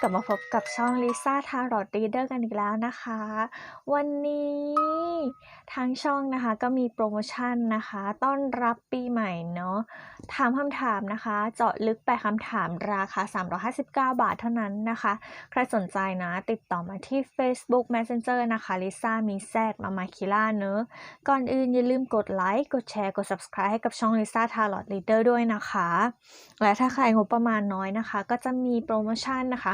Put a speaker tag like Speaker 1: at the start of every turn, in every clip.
Speaker 1: กลับมาพบกับช่องลิซ่าทารอ t รีเดอร์กันอีกแล้วนะคะ วันนี้ ทางช่องนะคะก็มีโปรโมชั่นนะคะ ต้อนรับปีใหม่เนาะถามคำถามนะคะ เจาะลึกไปคำถามราคา 359 บาทเท่านั้นนะคะ ใครสนใจนะ ติดต่อมาที่ Facebook Messenger นะคะลิซ่ามีแซดมามาคิล่าเนอะก่อนอื่นอย่าลืมกดไลค์ กดแชร์ กด Subscribe ให้กับช่องลิซ่าทาร์ลอ t รีเดอร์ด้วยนะคะ และถ้าใครงบประมาณน้อยนะคะ ก็จะมีโปรโมชั่นนะคะ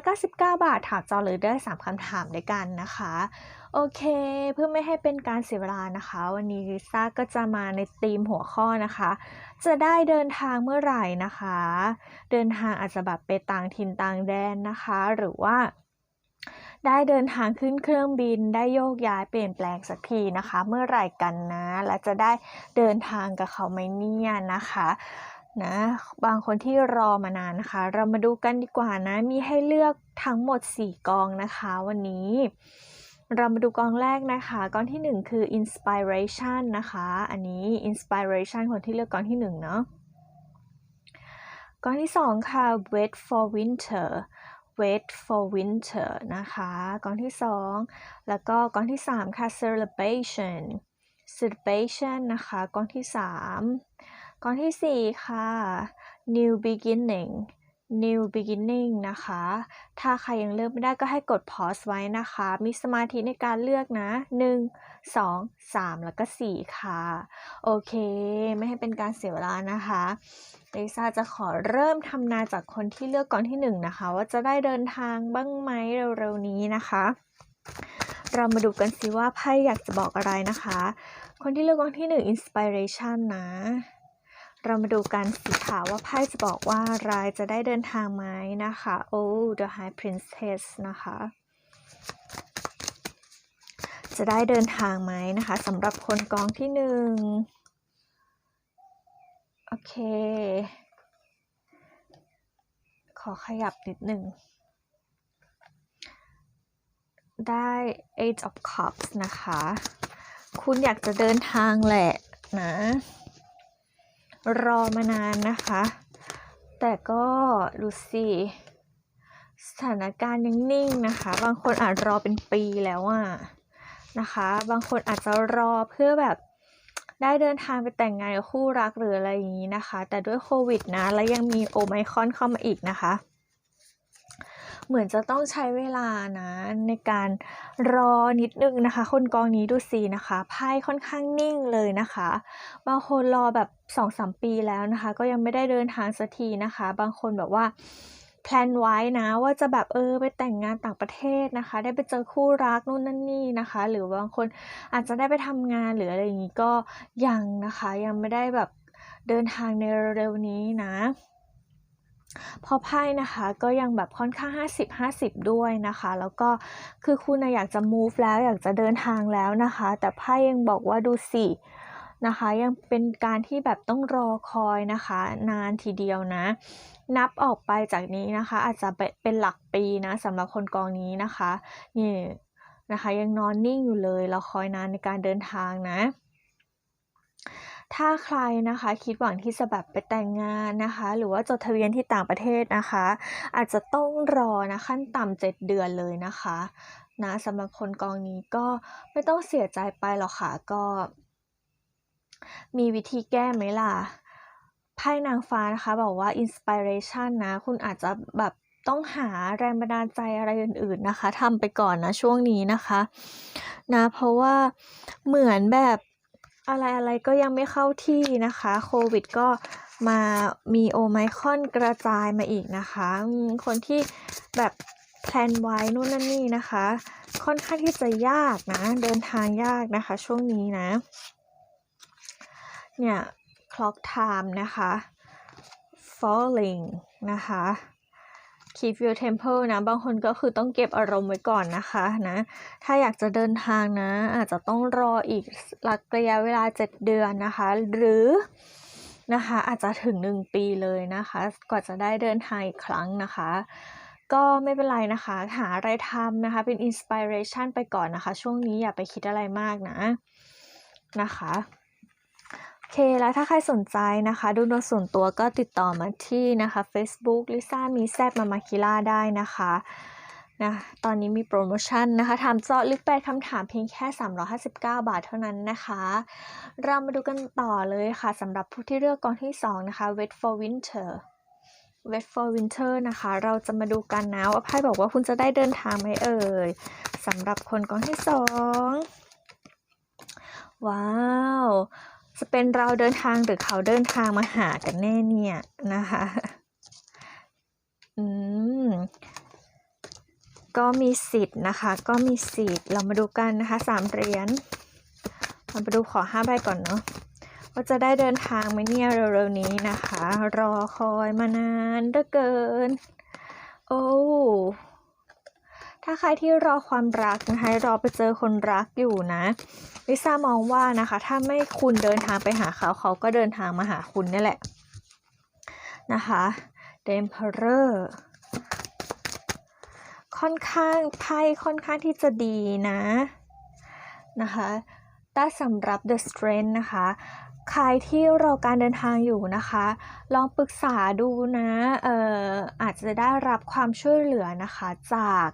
Speaker 1: 199 บาทถามจอเลยได้ 3คำถามด้วยกันนะคะ โอเค เพื่อไม่ให้เป็นการเสียเวลานะคะ วันนี้ลิซ่าก็จะมาในธีมหัวข้อนะคะ จะได้เดินทางเมื่อไหร่นะคะ เดินทางอาจจะแบบไปต่างถิ่นต่างแดนนะคะ หรือว่า ได้เดินทางขึ้นเครื่องบินได้โยกย้ายเปลี่ยนแปลงสักทีนะคะ เมื่อไหร่กันนะ และจะได้เดินทางกับเขาไหมเนี่ยนะคะนะบางคนที่รอมานานนะคะ เรามาดูกันดีกว่านะ มีให้เลือกทั้งหมด 4 กองนะคะ วันนี้ เรามาดูกองแรกนะคะ กองที่ 1 คือ inspiration นะคะ อันนี้ inspiration คนที่เลือกกองที่1เนาะกองที่ 2 ค่ะ wait for winter wait for winter นะคะ กองที่ 2 แล้วก็กองที่ 3 ค่ะ celebration celebration นะคะ กองที่ 3 กองที่ 4 ค่ะ new beginning new beginning นะคะ ถ้าใครยังเลือกไม่ได้ก็ให้กด pause ไว้นะคะ มีสมาธิในการเลือกนะ 1 2 3 แล้วก็ 4 ค่ะ โอเค ไม่ให้เป็นการเสียเวลานะคะลิซ่าจะขอเริ่มทำนาจากคนที่เลือกก่อนที่ 1 นะคะ ว่าจะได้เดินทางบ้างไหมเร็วๆนี้นะคะ เรามาดูกันสิว่าไพ่อยากจะบอกอะไรนะคะ คนที่เลือกกองที่ 1 inspiration นะ เรามาดูกันสิค่ะว่าไพ่จะบอกว่ารายจะได้เดินทางไหมนะคะ โอ้ the high princess นะคะ จะได้เดินทางไหมนะคะสำหรับคนกองที่หนึ่งโอเค ขอขยับนิดหนึ่ง ได้ Eight of Cups นะคะ คุณอยากจะเดินทางแหละนะ รอมานานนะคะ แต่ก็ดูสิสถานการณ์ยังนิ่งนะคะ บางคนอาจรอเป็นปีแล้วอะนะคะ บางคนอาจจะรอเพื่อแบบได้เดินทางไปแต่งงานกับคู่รักหรืออะไรอย่างนี้นะคะ แต่ด้วยโควิดนะ แล้วยังมีโอไมคอนเข้ามาอีกนะคะ เหมือนจะต้องใช้เวลานะในการรอนิดนึงนะคะ คนกองนี้ดูสินะคะไพ่ค่อนข้างนิ่งเลยนะคะบางคนรอแบบสองสามปีแล้วนะคะ ก็ยังไม่ได้เดินทางสักทีนะคะ บางคนแบบว่าแพลนไว้นะว่าจะแบบเออไปแต่งงานต่างประเทศนะคะ ได้ไปเจอคู่รักนู่นนั่นนี่นะคะ หรือบางคนอาจจะได้ไปทำงานหรืออะไรอย่างนี้ก็ยังนะคะ ยังไม่ได้แบบเดินทางในเร็วนี้นะ พอไพ่นะคะก็ยังแบบค่อนข้าง 50 50 ด้วยนะคะ แล้วก็คือคุณนะอยากจะ move แล้วอยากจะเดินทางแล้วนะคะ แต่ไพ่ยังบอกว่าดูสินะคะยังเป็นการที่แบบต้องรอคอยนะคะ นานทีเดียวนะ นับออกไปจากนี้นะคะ อาจจะเป็นหลักปีนะสำหรับคนกองนี้นะคะนี่นะคะยังนอนนิ่งอยู่เลยเราคอยนานในการเดินทางนะ ถ้าใครนะคะคิดหวังที่จะแบบไปแต่งงานนะคะ หรือว่าจดทะเบียนที่ต่างประเทศนะคะ อาจจะต้องรอนะขั้นต่ำเจ็ดเดือนเลยนะคะนะสำหรับคนกองนี้ก็ไม่ต้องเสียใจไปหรอกค่ะก็ มีวิธีแก้ไหมล่ะไพ่นางฟ้านะคะบอกว่า inspiration นะ คุณอาจจะแบบต้องหาแรงบันดาลใจอะไรอื่นๆนะคะทำไปก่อนนะช่วงนี้นะคะ นะเพราะว่าเหมือนแบบ อะไรอะไรก็ยังไม่เข้าที่นะคะ โควิดก็มามีโอไมคอนกระจายมาอีกนะคะ คนที่แบบแพลนไว้นู่นนั่นนี่นะคะ ค่อนข้างที่จะยากนะ เดินทางยากนะคะ ช่วงนี้นะ เนี่ย clock time นะคะ falling นะคะ keep your temper นะ บางคนก็คือต้องเก็บอารมณ์ไว้ก่อนนะคะนะ ถ้าอยากจะเดินทางนะ อาจจะต้องรออีกหลักระยะเวลา 7 เดือนนะคะ หรือนะคะอาจจะถึง 1 ปีเลยนะคะ กว่าจะได้เดินทางอีกครั้งนะคะ ก็ไม่เป็นไรนะคะ หาอะไรทำนะคะ เป็น inspiration ไปก่อนนะคะ ช่วงนี้อย่าไปคิดอะไรมากนะนะคะ เค แล้วถ้าใครสนใจนะคะดูดวงส่วนตัวก็ติดต่อมาที่นะคะ Facebook ลิซ่ามีแซบมามาคิล่าได้นะคะนะตอนนี้มีโปรโมชั่นนะคะถามเจาะลึกแปดคำถามเพียงแค่ 359 บาทเท่านั้นนะคะ เรามาดูกันต่อเลยค่ะสำหรับผู้ที่เลือกกองที่ 2 นะคะ Wait for Winter Wait for Winter นะคะ เราจะมาดูกันนะว่าไพ่บอกว่าคุณจะได้เดินทางไหมเอ่ยสำหรับคนกองที่ 2 ว้าว จะเป็นเราเดินทางหรือเขาเดินทางมาหากันแน่เนี่ยนะคะ อืม ก็มีสิทธิ์นะคะ ก็มีสิทธิ์ เรามาดูกันนะคะสามเหรียญเรามาดูขอห้าใบก่อนเนาะว่าจะได้เดินทางไหมเนี่ยเร็วๆนี้นะคะ รอคอยมานานเหลือเกิน โอ้ ถ้าใครที่รอความรักนะคะรอไปเจอคนรักอยู่นะลิซ่ามองว่านะคะ ถ้าไม่คุณเดินทางไปหาเขาเขาก็เดินทางมาหาคุณนี่แหละนะคะเดมเพอร์ค่อนข้างไพ่ค่อนข้างที่จะดีนะนะคะแต่สำหรับ The Strength นะคะ ใครที่รอการเดินทางอยู่นะคะ ลองปรึกษาดูนะเอ่ออาจจะได้รับความช่วยเหลือนะคะจาก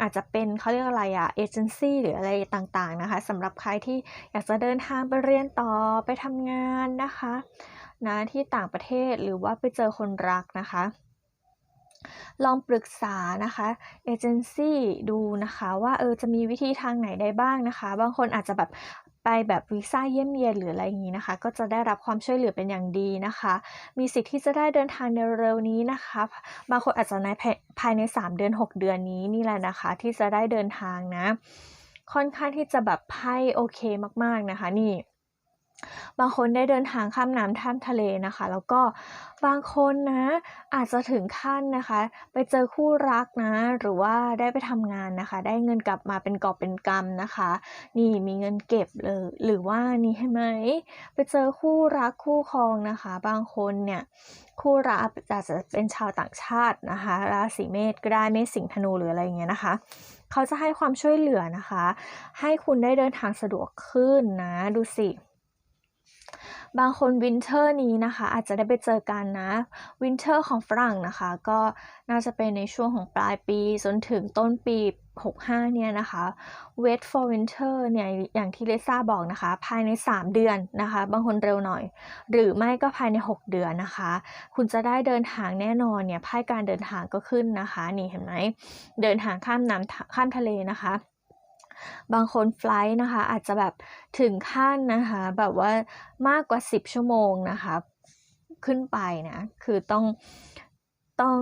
Speaker 1: อาจจะเป็นเขาเรียกอะไรอะเอเจนซี่หรืออะไรต่างๆนะคะสำหรับใครที่อยากจะเดินทางไปเรียนต่อไปทำงานนะคะนะที่ต่างประเทศหรือว่าไปเจอคนรักนะคะ ลองปรึกษานะคะเอเจนซี่ดูนะคะว่าเออจะมีวิธีทางไหนได้บ้างนะคะ บางคนอาจจะแบบ ไปแบบวีซ่าเยี่ยมเยียนหรืออะไรอย่างนี้นะคะ ก็จะได้รับความช่วยเหลือเป็นอย่างดีนะคะ มีสิทธิ์ที่จะได้เดินทางในเร็วนี้นะคะ บางคนอาจจะในภายใน 3 เดือน 6 เดือนนี้นี่แหละนะคะ ที่จะได้เดินทางนะ ค่อนข้างที่จะแบบไพ่โอเคมากๆนะคะนี่ บางคนได้เดินทางข้ามน้ำข้ามทะเลนะคะ แล้วก็บางคนนะอาจจะถึงขั้นนะคะ ไปเจอคู่รักนะ หรือว่าได้ไปทำงานนะคะ ได้เงินกลับมาเป็นกอบเป็นกำนะคะ นี่มีเงินเก็บเลยหรือว่านี่เห็นไหมไปเจอคู่รักคู่ครองนะคะ บางคนเนี่ยคู่รักอาจจะเป็นชาวต่างชาตินะคะ ราศีเมษก็ได้เมษสิงห์ธนูหรืออะไรอย่างเงี้ยนะคะเขาจะให้ความช่วยเหลือนะคะ ให้คุณได้เดินทางสะดวกขึ้นนะดูสิ บางคนวินเทอร์นี้นะคะ อาจจะได้ไปเจอกันนะวินเทอร์ของฝรั่งนะคะ ก็น่าจะเป็นในช่วงของปลายปีจนถึงต้นปี 65 เนี่ยนะคะ wait for winter เนี่ยอย่างที่เลซ่าบอกนะคะ ภายใน 3 เดือนนะคะ บางคนเร็วหน่อย หรือไม่ก็ภายใน 6 เดือนนะคะ คุณจะได้เดินทางแน่นอนเนี่ยไพ่การเดินทางก็ขึ้นนะคะ นี่เห็นไหมเดินทางข้ามน้ำข้ามทะเลนะคะ บางคนไฟล์นะคะ อาจจะแบบถึงขั้นนะคะ แบบว่ามากกว่า 10 ชั่วโมงนะคะ ขึ้นไปนะ คือต้องต้อง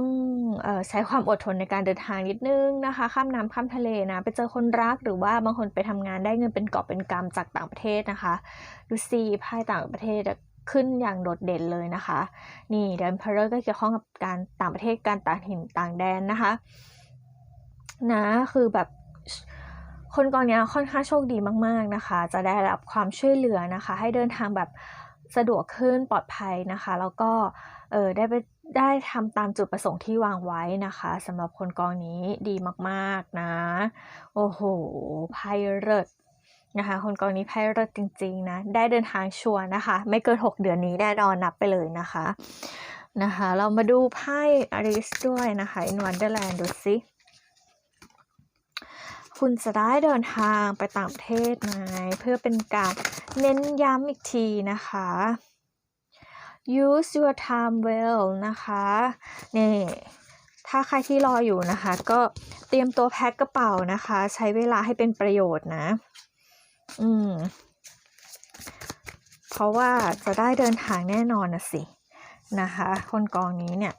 Speaker 1: ออใช้ความอดทนในการเดินทางนิดนึงนะคะ ข้ามน้ำข้ามทะเลนะ ไปเจอคนรักหรือว่าบางคนไปทำงานได้เงินเป็นกอบเป็นกำจากต่างประเทศนะคะ ดูซีไพ่ต่างประเทศขึ้นอย่างโดดเด่นเลยนะคะ นี่เดนเพอร์ก็เกี่ยวข้องกับการต่างประเทศการต่างถิ่นต่างแดนนะคะ นะ คือแบบ คนกองนี้ค่อนข้างโชคดีมาก ๆนะคะ จะได้รับความช่วยเหลือนะคะ ให้เดินทางแบบสะดวกขึ้นปลอดภัยนะคะ แล้วก็เออได้ไปได้ทำตามจุดประสงค์ที่วางไว้นะคะสำหรับคนกองนี้ดีมากๆนะ โอ้โหไพเลิศนะคะ คนกองนี้ไพเลิศจริง ๆ นะ ได้เดินทางชัวร์นะคะ ไม่เกิน 6 เดือนนี้แน่นอนนับไปเลยนะคะนะคะ เรามาดูไพ่อาริสด้วยนะคะ In Wonderland ดูสิ คุณจะได้เดินทางไปต่างประเทศไหมเพื่อเป็นการเน้นย้ำอีกทีนะคะ use your time well นะคะนี่ถ้าใครที่รออยู่นะคะ ก็เตรียมตัวแพ็คกระเป๋านะคะ ใช้เวลาให้เป็นประโยชน์นะ อืม เพราะว่าจะได้เดินทางแน่นอนนะสินะคะ คนกองนี้เนี่ย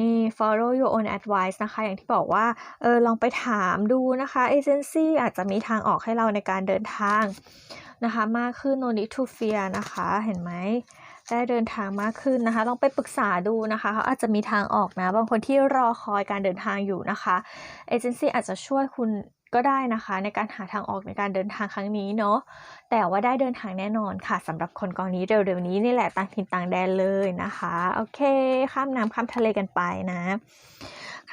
Speaker 1: นี่ follow your own advice นะคะ อย่างที่บอกว่าเออลองไปถามดูนะคะเอเจนซี่อาจจะมีทางออกให้เราในการเดินทางนะคะมากขึ้น no need to fear นะคะเห็นไหมได้เดินทางมากขึ้นนะคะลองไปปรึกษาดูนะคะเขาอาจจะมีทางออกนะ บางคนที่รอคอยการเดินทางอยู่นะคะเอเจนซี่อาจจะช่วยคุณ ก็ได้นะคะในการหาทางออกในการเดินทางครั้งนี้เนาะแต่ว่าได้เดินทางแน่นอนค่ะสำหรับคนกองนี้เร็วๆนี้นี่แหละต่างถิ่นต่างแดนเลยนะคะ โอเค ข้ามน้ำข้ามทะเลกันไปนะ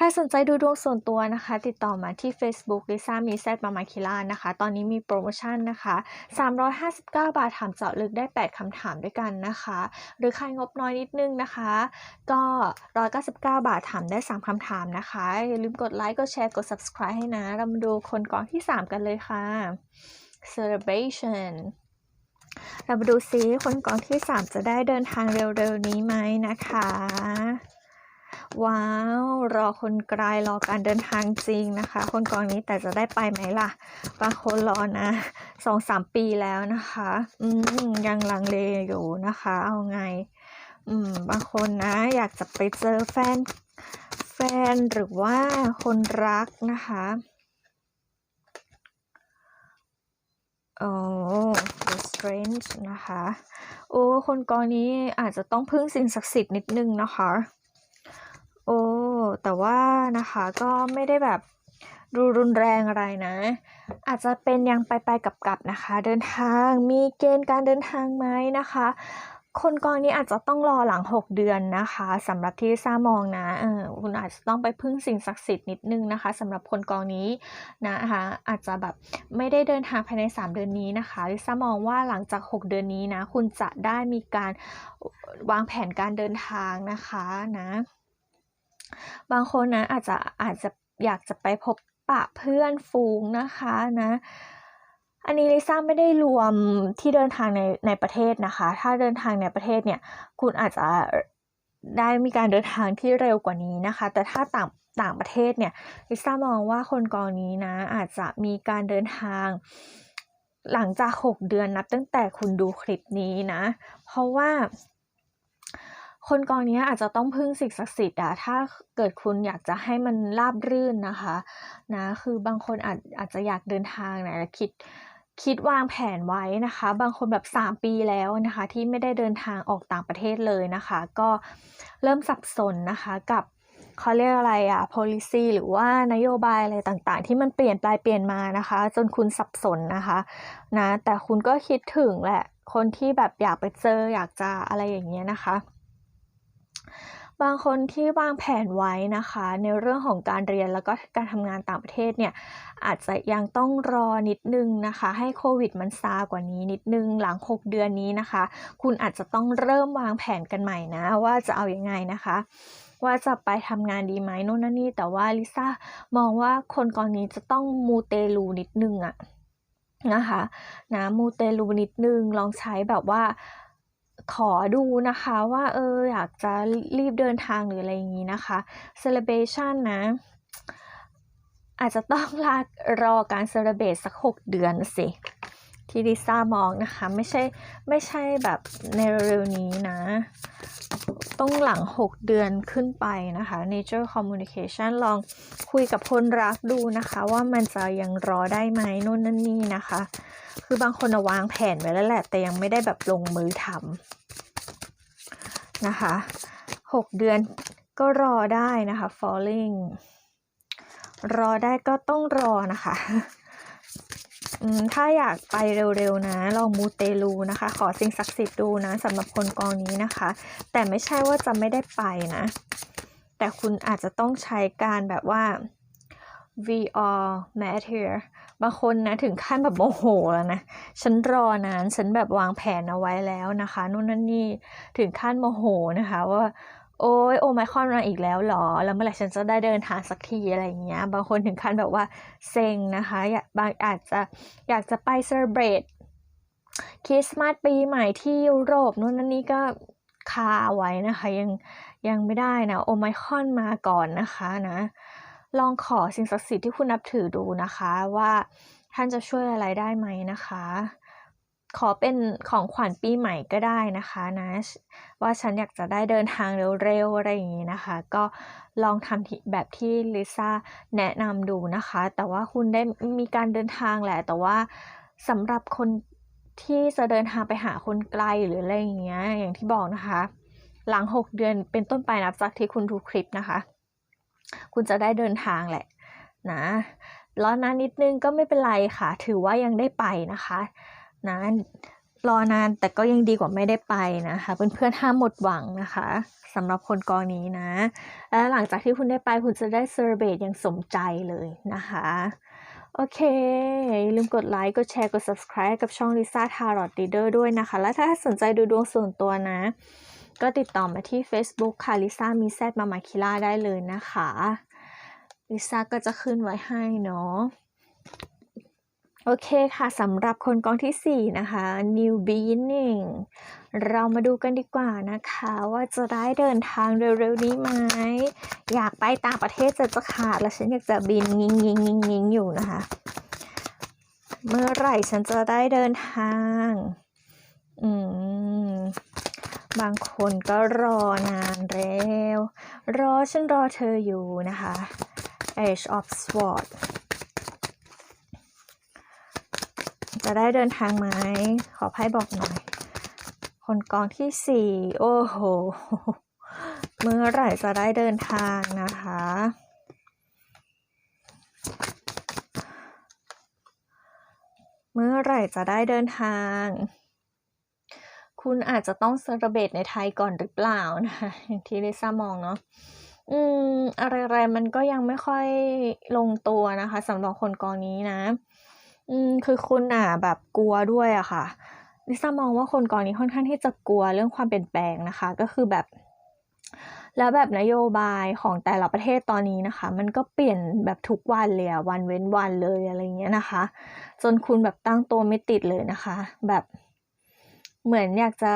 Speaker 1: ใครสนใจดูดวงส่วนตัวนะคะ ติดต่อมาที่ Facebook ลิซ่ามีแซดมามาคิล่านะคะ ตอนนี้มีโปรโมชั่นนะคะ 359 บาทถามเจาะลึกได้ 8คำถามด้วยกันนะคะ หรือใครงบน้อยนิดนึงนะคะ ก็ 199 บาทถามได้ 3คำถามนะคะ อย่าลืมกดไลค์กดแชร์กด subscribe ให้นะ เรามาดูคนกองที่ 3 กันเลยค่ะ celebration เรามาดูซิคนกองที่ 3 จะได้เดินทางเร็วๆนี้ไหมนะคะ ว้าว รอคนไกลรอการเดินทางจริงนะคะ คนกองนี้แต่จะได้ไปไหมล่ะ บางคนรอนะสองสามปีแล้วนะคะ อืมยังลังเลอยู่นะคะ เอาไง อืม บางคนนะ อยากจะไปเจอแฟน แฟนหรือว่าคนรักนะคะโอ้ The Strange นะคะ โอ้ คนกองนี้อาจจะต้องพึ่งสิ่งศักดิ์สิทธิ์นิดนึงนะคะ โอ้ แต่ว่านะคะก็ไม่ได้แบบดูรุนแรงอะไรนะ อาจจะเป็นยังไปไปกับกับนะคะ เดินทางมีเกณฑ์การเดินทางไหมนะคะ คนกองนี้อาจจะต้องรอหลัง 6 เดือนนะคะสำหรับที่ซ่ามองนะเออคุณอาจจะต้องไปพึ่งสิ่งศักดิ์สิทธิ์นิดนึงนะคะสำหรับคนกองนี้นะคะอาจจะแบบไม่ได้เดินทางภายใน 3 เดือนนี้นะคะลิซ่ามองว่าหลังจาก 6 เดือนนี้นะคุณจะได้มีการวางแผนการเดินทางนะคะนะ บางคนนะอาจจะอาจจะอยากจะไปพบปะเพื่อนฝูงนะคะนะอันนี้ลิซ่าไม่ได้รวมที่เดินทางในในประเทศนะคะ ถ้าเดินทางในประเทศเนี่ย คุณอาจจะได้มีการเดินทางที่เร็วกว่านี้นะคะ แต่ถ้าต่างต่างประเทศเนี่ยลิซ่ามองว่าคนกองนี้นะ อาจจะมีการเดินทาง หลังจาก 6 เดือนนับตั้งแต่คุณดูคลิปนี้นะ เพราะว่า คนกองนี้อาจจะต้องพึ่งสิ่งศักดิ์สิทธิ์อะถ้าเกิดคุณอยากจะให้มันราบรื่นนะคะนะคือบางคนอาจอาจจะอยากเดินทางนะคิดคิดวางแผนไว้นะคะ บางคนแบบ 3 ปีแล้วนะคะ ที่ไม่ได้เดินทางออกต่างประเทศเลยนะคะ ก็เริ่มสับสนนะคะกับเขาเรียกอะไรอะ policy หรือว่านโยบายอะไรต่างๆ ที่มันเปลี่ยนไปเปลี่ยนมานะคะ จนคุณสับสนนะคะนะแต่คุณก็คิดถึงแหละคนที่แบบอยากไปเจออยากจะอะไรอย่างเงี้ยนะคะ บางคนที่วางแผนไว้นะคะ ในเรื่องของการเรียนแล้วก็การทำงานต่างประเทศเนี่ย อาจจะยังต้องรอนิดนึงนะคะ ให้โควิดมันซากว่านี้นิดนึงหลัง 6 เดือนนี้นะคะ คุณอาจจะต้องเริ่มวางแผนกันใหม่นะ ว่าจะเอาอยัางไงนะคะว่าจะไปทำงานดีไหมโน่นนั่นนี่ แต่ว่าลิซ่ามองว่าคนกองนี้จะต้องมูเตลูนิดนึงอะนะคะนะมูเตลูนิดนึงลองใช้แบบว่า ขอดูนะคะว่าเอออยากจะรีบเดินทางหรืออะไรอย่างนี้นะคะ celebration นะ อาจจะต้องลารอการเซเลบรตสัก 6 เดือนสิ ที่ลิซ่ามองนะคะ ไม่ใช่ไม่ใช่แบบในเร็วๆนี้นะ ต้องหลัง 6 เดือนขึ้นไปนะคะ nature communication ลองคุยกับคนรักดูนะคะ ว่ามันจะยังรอได้ไหมโน่นนั่นนี่นะคะ คือบางคนอะวางแผนไว้แล้วแหละ แต่ยังไม่ได้แบบลงมือทำนะคะ 6 เดือนก็รอได้นะคะ falling รอได้ก็ต้องรอนะคะ ถ้าอยากไปเร็วๆนะลองมูเตลูนะคะ ขอสิ่งศักดิ์สิทธิ์ดูนะสำหรับคนกองนี้นะคะ แต่ไม่ใช่ว่าจะไม่ได้ไปนะ แต่คุณอาจจะต้องใช้การแบบว่า VR matter บางคนนะถึงขั้นแบบโมโหแล้วนะ ฉันรอนาน ฉันแบบวางแผนเอาไว้แล้วนะคะนู่นนั่นนี่ถึงขั้นโมโหนะคะว่า โอ้ยโอไมคอนมาอีกแล้วหรอ แล้วเมื่อไหร่ฉันจะได้เดินทางสักทีอะไรอย่างเงี้ย บางคนถึงขั้นแบบว่าเซ็งนะคะอยากบางอาจจะอยากจะไปเซอร์เบรตคริสต์มาสปีใหม่ที่ยุโรปนู่นนั่นนี่ก็คาไว้นะคะ ยังยังไม่ได้นะโอไมคอนมาก่อนนะคะนะ ลองขอสิ่งศักดิ์สิทธิ์ที่คุณนับถือดูนะคะว่าท่านจะช่วยอะไรได้ไหมนะคะ ขอเป็นของขวัญปีใหม่ก็ได้นะคะนะว่าฉันอยากจะได้เดินทางเร็วๆอะไรอย่างนี้นะคะ ก็ลองทำทแบบที่ลิซ่าแนะนำดูนะคะ แต่ว่าคุณได้มีการเดินทางแหละ แต่ว่าสำหรับคนที่จะเดินทางไปหาคนไกลหรืออะไรอย่างเงี้ยอย่างที่บอกนะคะ หลัง 6 เดือนเป็นต้นไปนับจากที่คุณดูคลิปนะคะ คุณจะได้เดินทางแหละนะรอนานนิดนึงก็ไม่เป็นไรค่ะ ถือว่ายังได้ไปนะคะ นะรอนานแต่ก็ยังดีกว่าไม่ได้ไปนะคะเพื่อนๆห้ามหมดหวังนะคะสำหรับคนกองนี้นะ และหลังจากที่คุณได้ไปคุณจะได้เซอร์เบตอย่างสมใจเลยนะคะ โอเค อย่าลืมกดไลค์ กดแชร์ กด subscribe กับช่อง Lisa Tarot Reader ด้วยนะคะ และถ้าสนใจดูดวงส่วนตัวนะ ก็ติดต่อมาที่ Facebook ค่ะ Lisa มีแซดมามาคิล่าได้เลยนะคะ Lisa ก็จะขึ้นไว้ให้เนาะ โอเคค่ะสำหรับคนกองที่ 4 นะคะ New Beginning เรามาดูกันดีกว่านะคะ ว่าจะได้เดินทางเร็วๆนี้ไหมอยากไปต่างประเทศจะจะขาด แล้วฉันอยากจะบินงิงงิงงิงงิงอยู่นะคะ เมื่อไหร่ฉันจะได้เดินทางอืมบางคนก็รอนานแล้ว รอฉันรอเธออยู่นะคะ Age of Swords จะได้เดินทางไหมขอไพ่บอกหน่อย คนกองที่สี่โอ้โหเมื่อไหร่จะได้เดินทางนะคะ เมื่อไหร่จะได้เดินทาง คุณอาจจะต้องเซอร์เบตในไทยก่อนหรือเปล่านะคะอย่างที่ลิซ่ามองเนาะอืม อะไรๆมันก็ยังไม่ค่อยลงตัวนะคะสำหรับคนกองนี้นะ อืม คือคุณอะแบบกลัวด้วยอะค่ะ ลิซ่ามองว่าคนกองนี้ค่อนข้างที่จะกลัวเรื่องความเปลี่ยนแปลงนะคะ ก็คือแบบ แล้วแบบนโยบายของแต่ละประเทศตอนนี้นะคะ มันก็เปลี่ยนแบบทุกวันเลยอะวันเว้นวันเลยอะไรเงี้ยนะคะ จนคุณแบบตั้งตัวไม่ติดเลยนะคะ แบบเหมือนอยากจะ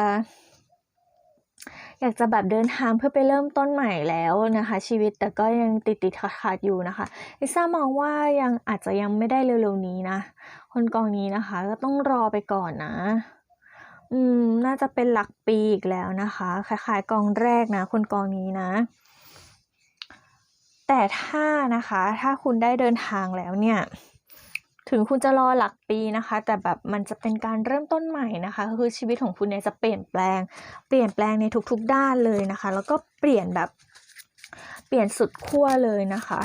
Speaker 1: อยากจะแบบเดินทางเพื่อไปเริ่มต้นใหม่แล้วนะคะ ชีวิตแต่ก็ยังติดติดขัดขัดอยู่นะคะลิซ่ามองว่ายังอาจจะยังไม่ได้เร็วๆนี้นะ คนกองนี้นะคะ ก็ต้องรอไปก่อนนะ อืม น่าจะเป็นหลักปีอีกแล้วนะคะ คล้ายๆกองแรกนะ คนกองนี้นะ แต่ถ้านะคะ ถ้าคุณได้เดินทางแล้วเนี่ย ถึงคุณจะรอหลักปีนะคะ แต่แบบมันจะเป็นการเริ่มต้นใหม่นะคะคือชีวิตของคุณเนี่ยจะเปลี่ยนแปลง เปลี่ยนแปลงในทุกๆด้านเลยนะคะ แล้วก็เปลี่ยนแบบเปลี่ยนสุดขั้วเลยนะคะ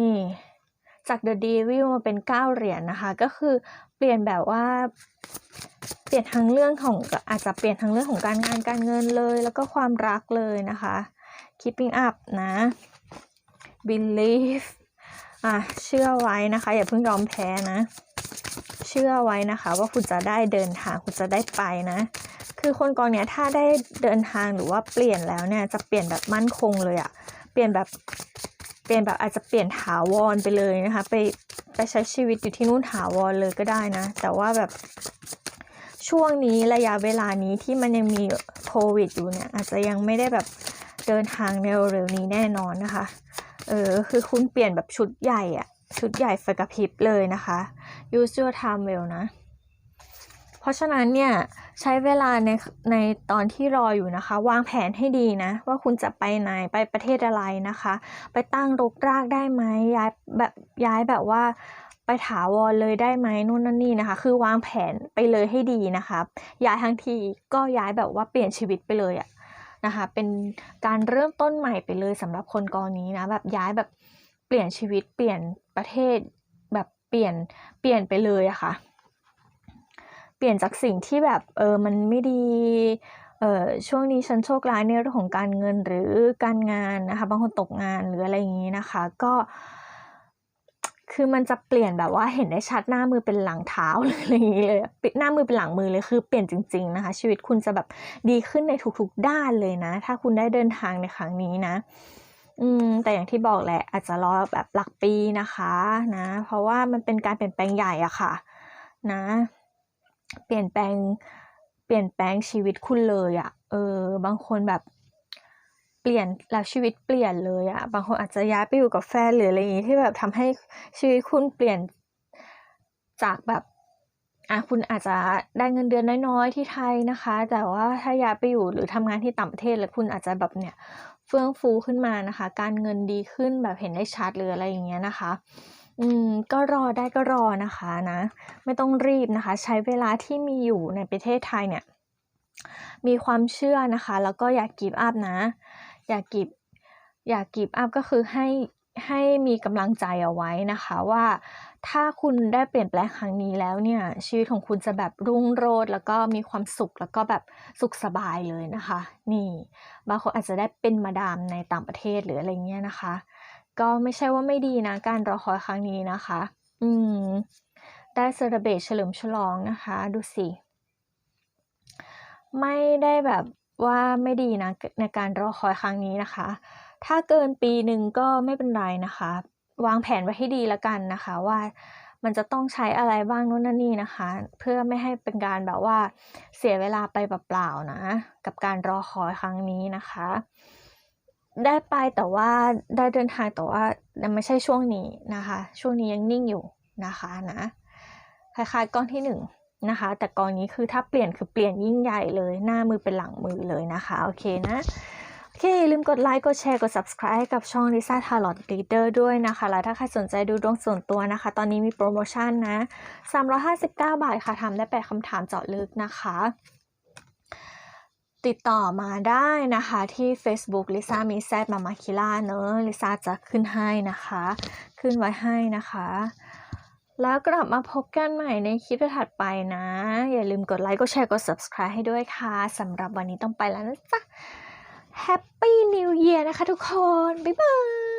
Speaker 1: นี่จาก The Devil มาเป็นเก้าเหรียญนะคะ ก็คือเปลี่ยนแบบว่าเปลี่ยนทั้งเรื่องของอาจจะเปลี่ยนทั้งเรื่องของการงานการเงินเลย แล้วก็ความรักเลยนะคะ keeping up นะ believe อะเชื่อไว้นะคะ อย่าเพิ่งยอมแพ้นะ เชื่อไว้นะคะ ว่าคุณจะได้เดินทางคุณจะได้ไปนะ คือคนกองเนี้ยถ้าได้เดินทางหรือว่าเปลี่ยนแล้วเนี่ยจะเปลี่ยนแบบมั่นคงเลยอะเปลี่ยนแบบเปลี่ยนแบบอาจจะเปลี่ยนถาวรไปเลยนะคะ ไปไปใช้ชีวิตอยู่ที่นู่นถาวรเลยก็ได้นะ แต่ว่าแบบช่วงนี้ระยะเวลานี้ที่มันยังมีโควิดอยู่เนี่ยอาจจะยังไม่ได้แบบ เดินทางเร็วๆนี้แน่นอนนะคะ เออคือคุณเปลี่ยนแบบชุดใหญ่อะชุดใหญ่ไฟกระพริบเลยนะคะ use your time well นะ เพราะฉะนั้นเนี่ยใช้เวลาในในตอนที่รออยู่นะคะ วางแผนให้ดีนะ ว่าคุณจะไปไหนไปประเทศอะไรนะคะ ไปตั้งรกรากได้ไหมย้ายแบบย้ายแบบว่าไปถาวรเลยได้ไหมนู่นนั่นนี่นะคะ คือวางแผนไปเลยให้ดีนะคะ ย้ายทั้งทีก็ย้ายแบบว่าเปลี่ยนชีวิตไปเลยอะ นะคะเป็นการเริ่มต้นใหม่ไปเลยสำหรับคนกองนี้นะแบบย้ายแบบเปลี่ยนชีวิตเปลี่ยนประเทศแบบเปลี่ยนเปลี่ยนไปเลยอะค่ะ เปลี่ยนจากสิ่งที่แบบเออมันไม่ดีเออช่วงนี้ฉันโชคร้ายในเรื่องของการเงินหรือการงานนะคะบางคนตกงานหรืออะไรอย่างนี้นะคะ ก็ คือมันจะเปลี่ยนแบบว่าเห็นได้ชัดหน้ามือเป็นหลังเท้าหรืออะไรอย่างนี้เลยอะหน้ามือเป็นหลังมือเลยคือเปลี่ยนจริง ๆนะคะ ชีวิตคุณจะแบบดีขึ้นในทุกๆด้านเลยนะ ถ้าคุณได้เดินทางในครั้งนี้นะ อืม แต่อย่างที่บอกแหละอาจจะรอแบบหลักปีนะคะนะ เพราะว่ามันเป็นการเปลี่ยนแปลงใหญ่อะค่ะ นะ เปลี่ยนแปลง เปลี่ยนแปลงชีวิตคุณเลยอะเออบางคนแบบ เปลี่ยนแล้วชีวิตเปลี่ยนเลยอะบางคนอาจจะย้ายไปอยู่กับแฟนหรืออะไรอย่างงี้ที่แบบทำให้ชีวิตคุณเปลี่ยนจากแบบอะคุณอาจจะได้เงินเดือนน้อยๆที่ไทยนะคะ แต่ว่าถ้าย้ายไปอยู่หรือทำงานที่ต่างประเทศแล้วคุณอาจจะแบบเนี่ยเฟื่องฟูขึ้นมานะคะ การเงินดีขึ้นแบบเห็นได้ชัดหรืออะไรอย่างเงี้ยนะคะ อืมก็รอได้ก็รอนะคะนะ ไม่ต้องรีบนะคะ ใช้เวลาที่มีอยู่ในประเทศไทยเนี่ย มีความเชื่อนะคะ แล้วก็อย่ากีบอัพนะ อย่ากีบอย่ากีบอัพก็คือให้ให้มีกำลังใจเอาไว้นะคะว่าถ้าคุณได้เปลี่ยนแปลงครั้งนี้แล้วเนี่ย ชีวิตของคุณจะแบบรุ่งโรจน์แล้วก็มีความสุขแล้วก็แบบสุขสบายเลยนะคะ นี่บางคนอาจจะได้เป็นมาดามในต่างประเทศหรืออะไรเงี้ยนะคะ ก็ไม่ใช่ว่าไม่ดีนะการรอคอยครั้งนี้นะคะ อืมได้เซอร์เบตเฉลิมฉลองนะคะ ดูสิไม่ได้แบบ ว่าไม่ดีนะในการรอคอยครั้งนี้นะคะ ถ้าเกินปีหนึ่งก็ไม่เป็นไรนะคะ วางแผนไว้ให้ดีแล้วกันนะคะว่ามันจะต้องใช้อะไรบ้างนู่นนั่นนี่นะคะ เพื่อไม่ให้เป็นการแบบว่าเสียเวลาไปเปล่าๆนะ กับการรอคอยครั้งนี้นะคะ ได้ไปแต่ว่าได้เดินทางแต่ว่าไม่ใช่ช่วงนี้นะคะ ช่วงนี้ยังนิ่งอยู่นะคะนะคล้ายๆก้อนที่หนึ่ง นะคะ แต่กองนี้คือถ้าเปลี่ยนคือเปลี่ยนยิ่งใหญ่เลย หน้ามือเป็นหลังมือเลยนะคะ โอเคนะ โอเค ลืมกดไลค์ กดแชร์ กด subscribe กับช่อง Lisa Tarot Reader ด้วยนะคะ แล้วถ้าใครสนใจดูดวงส่วนตัวนะคะ ตอนนี้มีโปรโมชั่นนะ 359 บาทค่ะทำได้แปดคำถามเจาะลึกนะคะติดต่อมาได้นะคะที่ Facebook ลิซ่ามีแซดมามาคิล่าเนอะลิซ่าจะขึ้นให้นะคะ ขึ้นไว้ให้นะคะ แล้วกลับมาพบกันใหม่ในคลิปถัดไปนะ อย่าลืมกดไลค์ กดแชร์ กด subscribe ให้ด้วยค่ะสำหรับวันนี้ต้องไปแล้วนะจ๊ะ Happy New Year นะคะทุกคน บ๊ายบาย